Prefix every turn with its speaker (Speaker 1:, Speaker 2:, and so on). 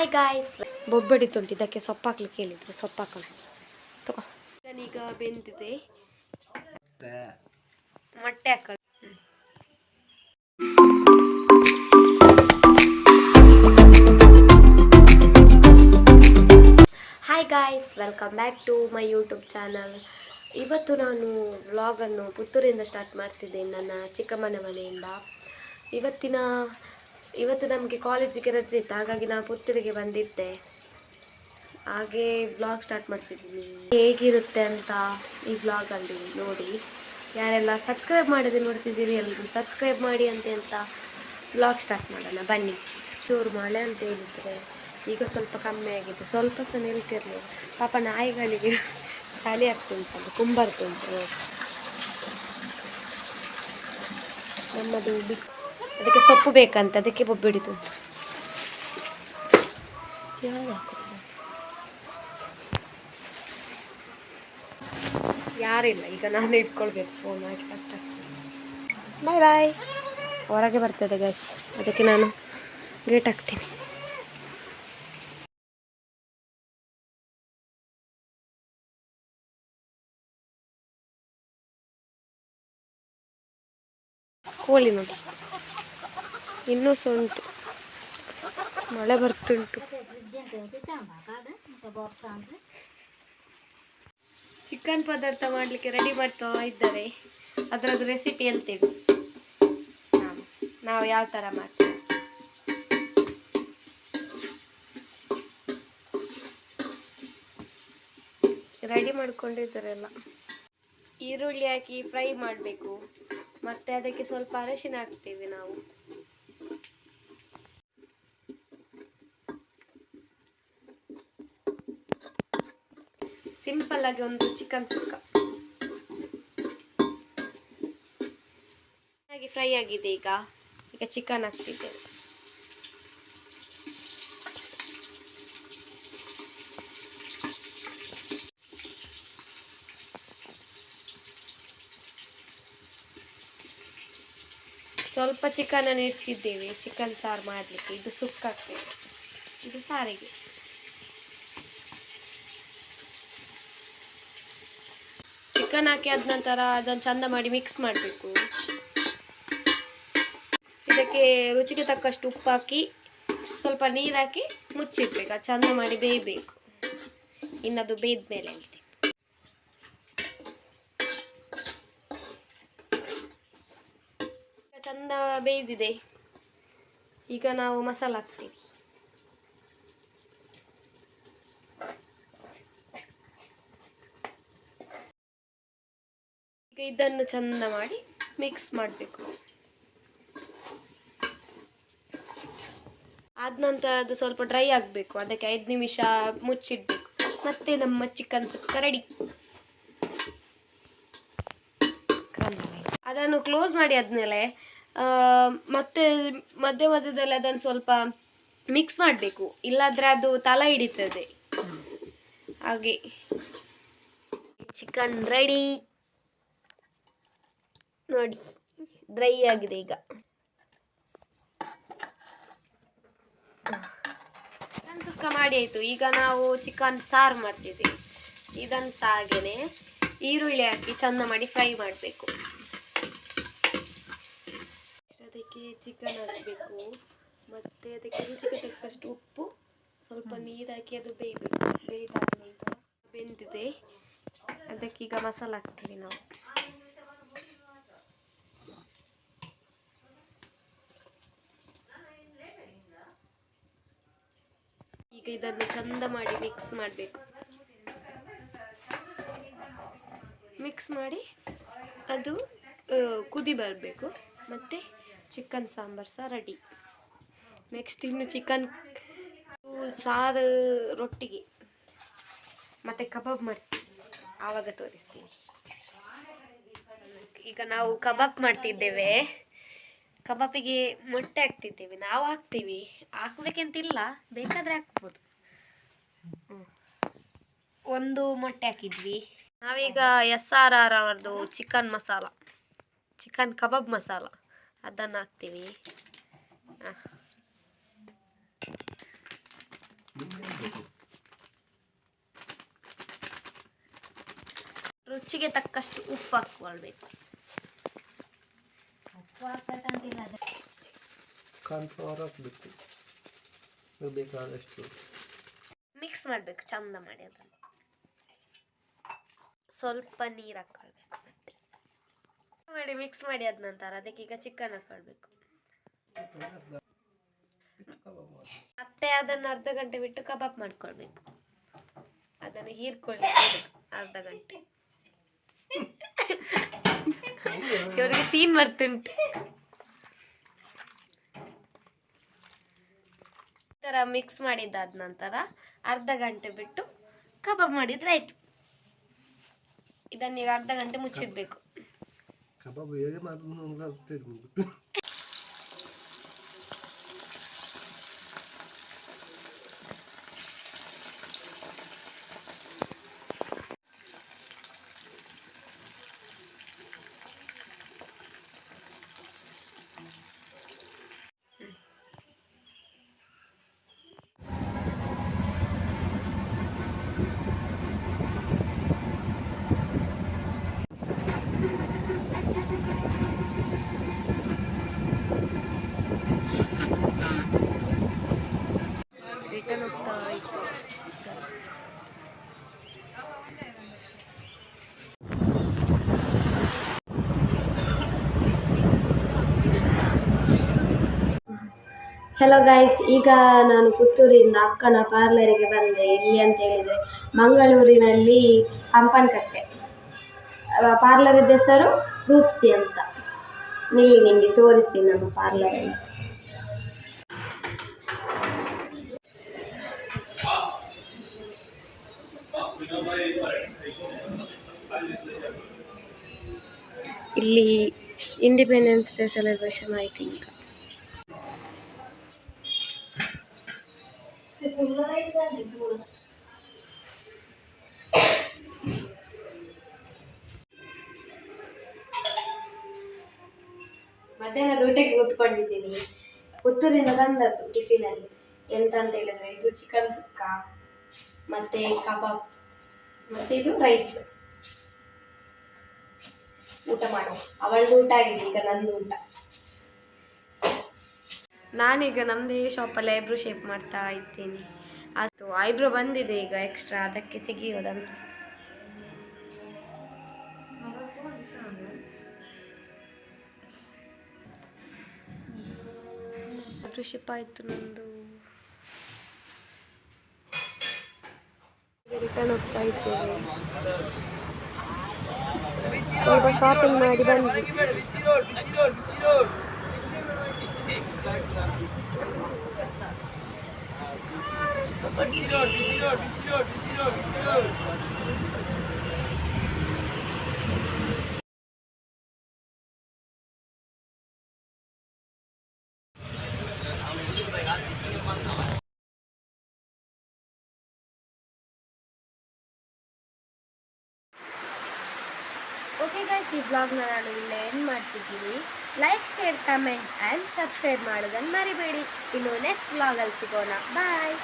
Speaker 1: Hi guys ಬೊಬ್ಬಡಿತುಂಟು ಇದಕ್ಕೆ ಸೊಪ್ಪು ಹಾಕ್ಲಿಕ್ಕೆ ಹೇಳಿದ್ರು. ಸೊಪ್ಪು ಹಾಕೊಂಡು ತಗೋ. ಈಗ ಬೆಂದಿದೆ. ಮೊಟ್ಟೆ ಹಾಕೊಳ್ಳಿ hi guys welcome back to my YouTube channel ಇವತ್ತು ನಾನು ವ್ಲಾಗನ್ನು ಪುತ್ತೂರಿಂದ ಸ್ಟಾರ್ಟ್ ಮಾಡ್ತಿದ್ದೇನೆ ನನ್ನ ಚಿಕ್ಕಮ್ಮನ ಮನೆಯಿಂದ. ಇವತ್ತಿನ ಇವತ್ತು ನಮಗೆ ಕಾಲೇಜಿಗೆ ರಜೆ ಇತ್ತು, ಹಾಗಾಗಿ ನಾನು ಪುತ್ತೂರಿಗೆ ಬಂದಿದ್ದೆ. ಹಾಗೆ ವ್ಲಾಗ್ ಸ್ಟಾರ್ಟ್ ಮಾಡ್ತಿದ್ದೀನಿ ಹೇಗಿರುತ್ತೆ ಅಂತ ಈ ವ್ಲಾಗಲ್ಲಿ ನೋಡಿ. ಯಾರೆಲ್ಲ ಸಬ್ಸ್ಕ್ರೈಬ್ ಮಾಡದೆ ನೋಡ್ತಿದ್ದೀರಿ ಎಲ್ಲರೂ ಸಬ್ಸ್ಕ್ರೈಬ್ ಮಾಡಿ ಅಂತ ಅಂತ ವ್ಲಾಗ್ ಸ್ಟಾರ್ಟ್ ಮಾಡೋಣ. ಬನ್ನಿ. ಚೂರು ಮಳೆ ಅಂತ ಹೇಳಿದರೆ ಈಗ ಸ್ವಲ್ಪ ಕಮ್ಮಿ ಆಗಿದೆ. ಸ್ವಲ್ಪ ಸಹ ನಿಲ್ತಿರಲಿಲ್ಲ ಪಾಪ ನಾಯಿಗಳಿಗೆ ಚಳಿ ಆಗ್ತುಂಟಲ್ಲ ಕುಂಬರ್ತುಂಟು. ನಮ್ಮದು ಬಿಟ್ ಅದಕ್ಕೆ ಸೊಪ್ಪು ಬೇಕಂತ ಅದಕ್ಕೆ ಬೊಬ್ಬೆ ಬಿಡಿತು ಹಾಕುದು? ಯಾರಿಲ್ಲ ಈಗ ನಾನೇ ಇಟ್ಕೊಳ್ಬೇಕು ಫೋನ್ ಹಾಕಿ ಫಸ್ಟ್ ಬಾಯ್ ಬಾಯ್ ಹೊರಗೆ ಬರ್ತದೆ ಗ್ಯಾಸ್ ಅದಕ್ಕೆ ನಾನು ಗೇಟ್ ಹಾಕ್ತೀನಿ. ಕೋಳಿ ನೋಡಿ. ಇನ್ನೂ ಸೊಂಟು. ಮಳೆ ಬರ್ತುಂಟು. ಚಿಕನ್ ಪದಾರ್ಥ ಮಾಡಲಿಕ್ಕೆ ರೆಡಿ ಮಾಡ್ತಾ ಇದ್ದಾರೆ. ಅದರದ್ದು ರೆಸಿಪಿ ಹೇಳ್ತೇವೆ ನಾವು ನಾವು ಯಾವ ಥರ ಮಾಡ್ತೀವಿ? ರೆಡಿ ಮಾಡ್ಕೊಂಡಿದ್ದಾರೆಲ್ಲ. ಈರುಳ್ಳಿ ಹಾಕಿ ಫ್ರೈ ಮಾಡಬೇಕು. ಮತ್ತೆ ಅದಕ್ಕೆ ಸ್ವಲ್ಪ ಅರಶಿನ ಹಾಕ್ತೀವಿ ನಾವು. ಸಿಂಪಲ್ ಆಗಿ ಒಂದು ಚಿಕನ್ ಸುಕ್ಕ. ಚೆನ್ನಾಗಿ ಫ್ರೈ ಆಗಿದೆ ಈಗ. ಈಗ ಚಿಕನ್ ಹಾಕ್ತಿದ್ದೆ. ಸ್ವಲ್ಪ ಚಿಕನ್ ಅನ್ನು ಇಟ್ಟಿದ್ದೇವೆ. ಚಿಕನ್ ಸಾರು ಮಾಡಲಿಕ್ಕೆ. ಇದು ಸುಕ್ಕಾಗ್ತೇವೆ ಇದು ಸಾರಿಗೆ. ಚಿಕನ್ ಹಾಕಿ ಆದ ನಂತರ ಅದನ್ನು ಚಂದ ಮಾಡಿ ಮಿಕ್ಸ್ ಮಾಡಬೇಕು. ಇದಕ್ಕೆ ರುಚಿಗೆ ತಕ್ಕಷ್ಟು ಉಪ್ಪು ಹಾಕಿ ಸ್ವಲ್ಪ ನೀರು ಹಾಕಿ ಮುಚ್ಚಿಡ್ಬೇಕು, ಅದು ಚಂದ ಮಾಡಿ ಬೇಯಬೇಕು. ಇನ್ನದು ಬೇಯ್ದ ಮೇಲೆ ಚಂದ ಬೇಯ್ದಿದೆ. ಈಗ ನಾವು ಮಸಾಲ ಹಾಕ್ತೀವಿ. ಇದನ್ನು ಚಂದ ಮಾಡಿ ಮಿಕ್ಸ್ ಮಾಡಬೇಕು. ಆದ ನಂತರ ಅದು ಸ್ವಲ್ಪ ಡ್ರೈ ಆಗಬೇಕು. ಅದಕ್ಕೆ ಐದು ನಿಮಿಷ ಮುಚ್ಚಿಡಬೇಕು. ಮತ್ತೆ ನಮ್ಮ ಚಿಕನ್ ಸುಕ್ಕ ರೆಡಿ ಅದನ್ನು ಕ್ಲೋಸ್ ಮಾಡಿ ಆದಮೇಲೆ ಮತ್ತೆ ಮಧ್ಯ ಮಧ್ಯದಲ್ಲಿ ಅದನ್ನು ಸ್ವಲ್ಪ ಮಿಕ್ಸ್ ಮಾಡಬೇಕು. ಇಲ್ಲಾದ್ರೆ ಅದು ತಲೆ ಹಿಡಿತದೆ. ಹಾಗೆ. ಚಿಕನ್ ರೆಡಿ ನೋಡಿ ಡ್ರೈ ಆಗಿದೆ ಈಗ. ಸುಕ್ಕ ಮಾಡಿ ಆಯಿತು. ಈಗ ನಾವು ಚಿಕನ್ ಸಾರು ಮಾಡ್ತಿದ್ದೀವಿ ಇದನ್ನು ಸಹ ಈರುಳ್ಳಿ ಹಾಕಿ ಚೆಂದ ಮಾಡಿ ಫ್ರೈ ಮಾಡಬೇಕು. ಅದಕ್ಕೆ ಚಿಕನ್ ಹಾಕಬೇಕು. ಮತ್ತು ಅದಕ್ಕೆ ರುಚಿಗೆ ತಕ್ಕಷ್ಟು ಉಪ್ಪು, ಸ್ವಲ್ಪ ನೀರು ಹಾಕಿ ಅದು ಬೇಯಬೇಕು. ಬೇಯ್ದಾದ ಬೆಂದಿದೆ. ಅದಕ್ಕೀಗ ಮಸಾಲ ಹಾಕ್ತೀವಿ ನಾವು. ಈಗ ಇದನ್ನು ಚಂದ ಮಾಡಿ ಮಿಕ್ಸ್ ಮಾಡಬೇಕು. ಮಿಕ್ಸ್ ಮಾಡಿ ಅದು ಕುದಿ ಬರಬೇಕು. ಮತ್ತು ಚಿಕನ್ ಸಾಂಬಾರು ಸಹ ರೆಡಿ ನೆಕ್ಸ್ಟ್ ಇನ್ನು ಚಿಕನ್ ಸಾರು ರೊಟ್ಟಿಗೆ. ಮತ್ತು ಕಬಾಬ್ ಮಾಡ್ತೀವಿ ಆವಾಗ ತೋರಿಸ್ತೀನಿ. ಈಗ ನಾವು ಕಬಾಬ್ ಮಾಡ್ತಿದ್ದೇವೆ. ಕಬಾಬಿಗೆ ಮೊಟ್ಟೆ ಹಾಕ್ತಿದ್ದೇವೆ. ನಾವು ಹಾಕ್ತೀವಿ. ಹಾಕ್ಬೇಕಂತಿಲ್ಲ, ಬೇಕಾದ್ರೆ ಹಾಕ್ಬೋದು. ಒಂದು ಮೊಟ್ಟೆ ಹಾಕಿದ್ವಿ. ನಾವೀಗ ಎಸ್ ಆರ್ ಆರ್ ಅವ್ರದ್ದು chicken masala, chicken kebab masala, ಅದನ್ನು ಹಾಕ್ತೀವಿ. ರುಚಿಗೆ ತಕ್ಕಷ್ಟು ಉಪ್ಪು ಹಾಕ್ಕೊಳ್ಬೇಕು.
Speaker 2: ಕಾರ್ನ್ಫ್ಲವರ್ ಹಾಕಬೇಕು ಅದು ಬೇಕಾದಷ್ಟು
Speaker 1: ಮಿಕ್ಸ್ ಮಾಡಬೇಕು, ಚಂದ ಮಾಡಿ ಅದನ್ನು. ಸ್ವಲ್ಪ ನೀರು ಹಾಕ್ಕೊಳ್ಬೇಕು ಮತ್ತೆ. ಮಾಡಿ ಮಿಕ್ಸ್ ಮಾಡಿ ಆದ ನಂತರ ಅದಕ್ಕೆ ಈಗ ಚಿಕನ್ ಹಾಕ್ಕೊಳ್ಬೇಕು ಮತ್ತೆ ಅದನ್ನು ಅರ್ಧ ಗಂಟೆ ಬಿಟ್ಟು ಕಬಾಬ್ ಮಾಡ್ಕೊಳ್ಬೇಕು. ಅದನ್ನು ಹೀರ್ಕೊಳ್ಳಿ, ಅರ್ಧ ಗಂಟೆ. ಇವರಿಗೆ ಸೀನ್ ಬರ್ತುಂಟು ಥರ ಮಿಕ್ಸ್ ಮಾಡಿದ್ದಾದ ನಂತರ ಅರ್ಧ ಗಂಟೆ ಬಿಟ್ಟು ಕಬಾಬ್ ಮಾಡಿದ್ರೆ ಆಯ್ತು. ಇದನ್ನೀಗ ಅರ್ಧ ಗಂಟೆ ಮುಚ್ಚಿಡ್ಬೇಕು.
Speaker 2: ಕಬಾಬ್ ಹೇಗೆ ಮಾಡೋದು ನನಗೆ ಗೊತ್ತಿಲ್ಲ ಗೊತ್ತು
Speaker 1: ರಿಟರ್ನ್ ಹೋಗ್ತಾ ಇತ್ತು ಹಲೋ ಗೈಸ್ ಈಗ ನಾನು ಪುತ್ತೂರಿಂದ ಅಕ್ಕನ ಪಾರ್ಲರಿಗೆ ಬಂದೆ. ಎಲ್ಲಿ ಅಂತ ಹೇಳಿದರೆ ಮಂಗಳೂರಿನಲ್ಲಿ ಹಂಪನಕಟ್ಟೆ. ಪಾರ್ಲರಿದ್ದ ಹೆಸರು ರೂಪ್ಸಿ ಅಂತ. ನಿಲ್ಲಿ ನಿಮಗೆ ತೋರಿಸಿ ನಮ್ಮ ಪಾರ್ಲರಲ್ಲಿ ಇಲ್ಲಿ ಇಂಡಿಪೆಂಡೆನ್ಸ್ ಡೇ ಸೆಲೆಬ್ರೇಷನ್ ಆಯಿತು ಈಗ. ಮಧ್ಯಾಹ್ನದ ಊಟಕ್ಕೆ ಕೂತ್ಕೊಂಡಿದ್ದೀನಿ ಪುತ್ತೂರಿಂದ ತಂದದ್ದು ಟಿಫಿನಲ್ಲಿ ಎಂತ ಅಂತ ಹೇಳಿದ್ರೆ ಇದು ಚಿಕನ್ ಸುಕ್ಕ, ಮತ್ತೆ ಕಬಾಬ್, ಮತ್ತೆ ಇದು ರೈಸ್ ಊಟ ಮಾಡುವ ಅವಳದು ಊಟ ಆಗಿದೆ, ಈಗ ನಂದು ಊಟ. ನಾನೀಗ ನಮ್ಮದೇ ಶಾಪಲ್ಲಿ ಐಬ್ರೋ ಶೇಪ್ ಮಾಡ್ತಾ ಇದ್ದೀನಿ. ಅದು ಐಬ್ರೋ ಬಂದಿದೆ ಈಗ ಎಕ್ಸ್ಟ್ರಾ ಅದಕ್ಕೆ ತೆಗೆಯೋದಂತ. ಐಬ್ರೋ ಶೇಪ್ ಆಯಿತು ನಂದು. ರಿಟರ್ನ್ ಹೋಗ್ತಾ ಇದ್ದೇವೆ. ಸ್ವಲ್ಪ ಶಾಪಿಂಗ್ ಮಾಡಿ ಬಂದ್ವಿ. ಓಕೆ ಗೈಸ್ ಈ ಬ್ಲಾಗ್ನ ನಾನು ಇಲ್ಲೇ ಎಂಡ್ ಮಾಡ್ತಿದ್ದೀನಿ like share comment and subscribe ಮಾಡೋದನ್ನು ಮರಿಬೇಡಿ. ಇನ್ನು ನೆಕ್ಸ್ಟ್ ವ್ಲಾಗಲ್ಲಿ ಸಿಗೋಣ. ಬಾಯ್